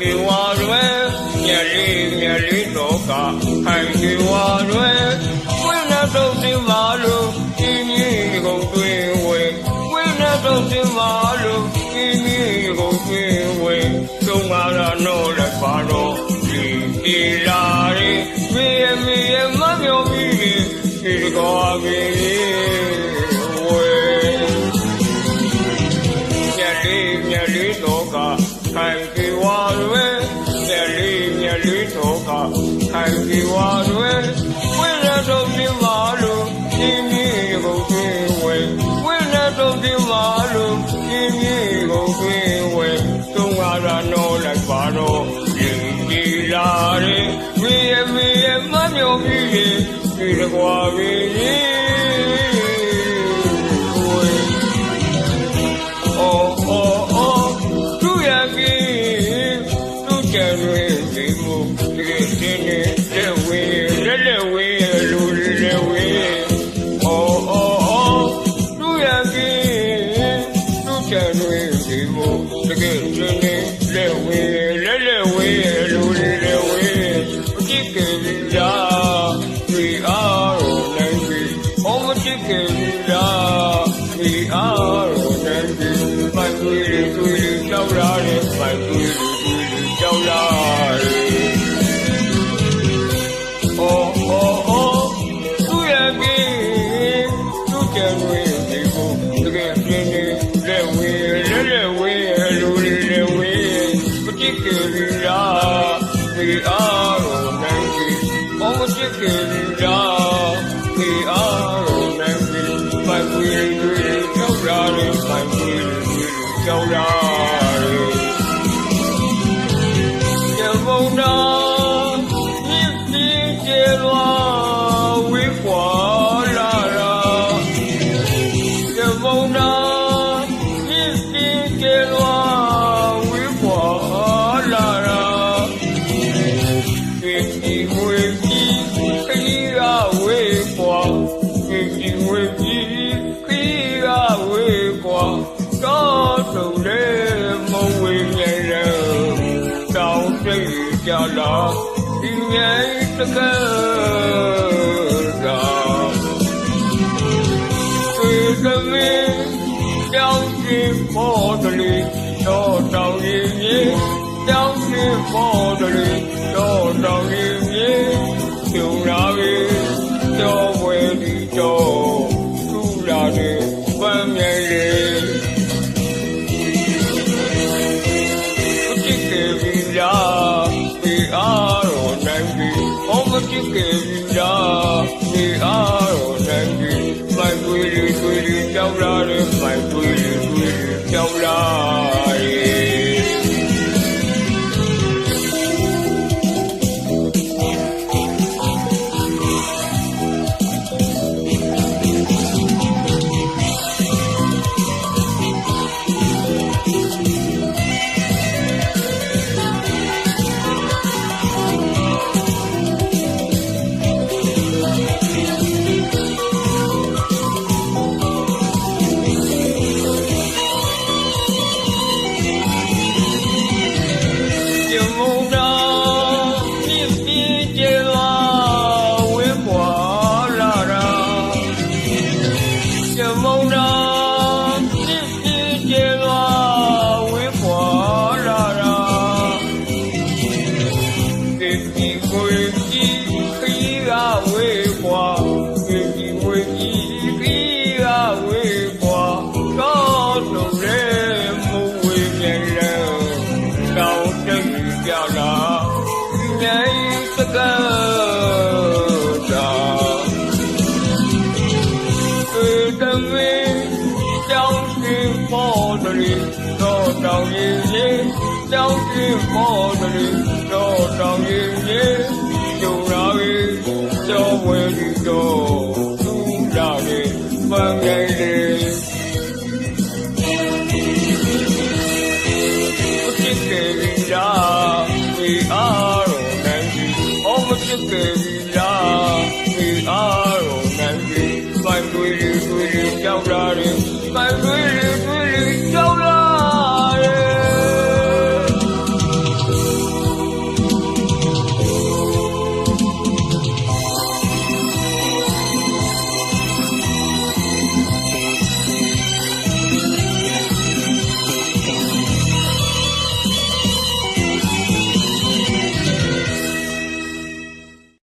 ကေဝါရွယ်မြက်လေးမြက်လေးတော့ကခိုင်ကေဝါရွယ်ဝိနတုတ်တင်ပါလို့ဒီကြီးကုန်တွင်ဝဲဝိနတုတ်တင်ပါလို့ဒီကြီးကုန်တွင်ဝဲသုံးပါရတော့လည်းပါတော့ဒီဒီလာရီမေမေမမျောပြီးဒီကောပြီး ခိုင်ကေဝါရွယ်မြက်လေးမြက်လေးတော့ကခိုင်ကေဝါရွယ်ဝိရတော့ပြမလို့ဒီမြေကုန်တွင်ဝဲဝိရတော့ပြမလို့ဒီမြေကုန်တွင်ဝဲသုံးရတာတော့လိုက်ပါတော့ဒီဒီလာရီဝေး lwe bi mu ti ti ni le we le le we lu le we oh oh oh tu ya ki tu cha lwe bi mu ti ti ni le we le le we lu le we ti ke ya we are like we oh ti ke ya we are like တယ်မိုက်တွေးတွေးကြောက်ရတယ်ရမုံနာမြစ်ပြီးကျေလွာဝေးကွာလာရာရမုံနာမြစ်ပြီးကျေလွာဝေးကွာလာရာဒီဒီ လာဒီငယ်တကယ်သာေကမေတောင်းရှင်ပေါ်တယ်လေတော့တောင်းရင်ကြီးတောင်းရှင်ပေါ်တယ်လေတော့တောင်းရင်ကြီးကျုံလာပြီတော့ဝဲဒီတော့သူ့လာတယ်ပန်းမြိုင်လေမကြည့်ကြဘူးလား အော် မုန်နာမြစ်ပြီးကျေလာဝေးပွာလာရာဒီဒီကိုကြီးခီးကဝေးပွာဒီဒီဝေးကြီးခီးကဝေးပွာတော့တော့လေမဝေးမြန်လဲတောင်းတကြလာနိုင်စကား ပေါ်တယ်တော့တောင်းရင်ရင်တောင်းရှင်ပေါ်တယ်တော့တောင်းရင်ရင်ကျုံလာပြီတော့ဝဲဒီတော့သူလာပြီပန်းငယ်လေးဖြစ်ခဲ့ပြီလားဒီအားတော့နိုင်ပြီအော်မဖြစ်ခဲ့ပြီ